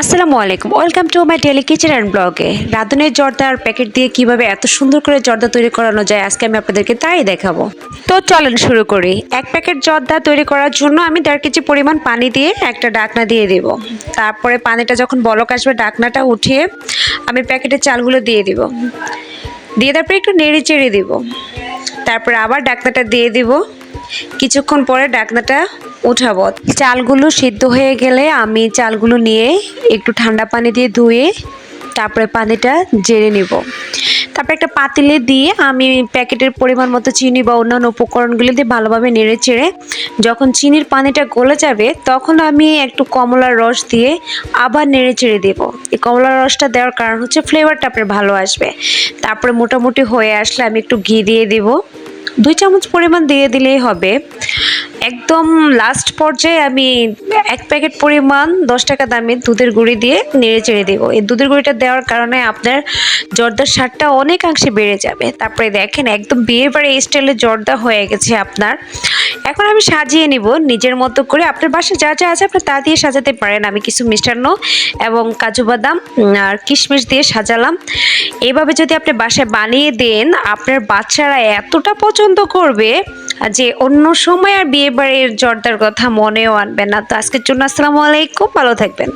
আসসালামু আলাইকুম। Welcome to my daily kitchen and ব্লগে রাঁধুনের জর্দার প্যাকেট দিয়ে কীভাবে এত সুন্দর করে জর্দা তৈরি করানো যায়, আজকে আমি আপনাদেরকে তাই দেখাবো। তো চলেন শুরু করি। এক প্যাকেট জর্দা তৈরি করার জন্য আমি দেড় কেজি পরিমাণ পানি দিয়ে একটা ডাকনা দিয়ে দেব। তারপরে পানিটা যখন বলক আসবে, ডাকনাটা উঠিয়ে আমি প্যাকেটের চালগুলো দিয়ে দিব। দিয়ে তারপরে একটু নেড়ে চেড়ে দিব। তারপরে আবার ডাকনাটা দিয়ে দিব। কিছুক্ষণ পরে ডাকনাটা উঠাবো। চালগুলো সিদ্ধ হয়ে গেলে আমি চালগুলো নিয়ে একটু ঠান্ডা পানি দিয়ে ধুয়ে তারপরে পানিটা জেরে নিব। তারপরে একটা পাতিলে দিয়ে আমি প্যাকেটের পরিমাণ মতো চিনি বা অন্যান্য উপকরণগুলি দিয়ে ভালোভাবে নেড়ে চেড়ে যখন চিনির পানিটা গলে যাবে তখন আমি একটু কমলার রস দিয়ে আবার নেড়ে চেড়ে দেবো। এই কমলার রসটা দেওয়ার কারণ হচ্ছে ফ্লেভারটা আপনার ভালো আসবে। তারপরে মোটামুটি হয়ে আসলে আমি একটু ঘি দিয়ে দেবো। দুই চামচ পরিমাণ দিয়ে দিলেই হবে। একদম লাস্ট পর্যায়ে আমি এক প্যাকেট পরিমাণ দশ টাকা দামের দুধের গুঁড়ি দিয়ে নেড়ে চেড়ে দেবো। এই দুধের গুঁড়িটা দেওয়ার কারণে আপনার জর্দার স্বাদটা অনেকাংশে বেড়ে যাবে। তারপরে দেখেন একদম বিয়ে বাড়ি স্টাইলে জর্দা হয়ে গেছে আপনার। এখন আমি সাজিয়ে নিব নিজের মতো করে। আপনার বাসায় যা যা আছে আপনি তা দিয়ে সাজাতে পারেন। আমি কিছু মিষ্টান্ন এবং কাজু বাদাম আর কিশমিশ দিয়ে সাজালাম। এইভাবে যদি আপনি বাসায় বানিয়ে দেন, আপনার বাচ্চারা এতটা পছন্দ করবে যে অন্য সময় আর বিয়ে বাড়ির জর্দার কথা মনেও আনবেন না। তো আজকের জন্য আসসালামু আলাইকুম, ভালো থাকবেন।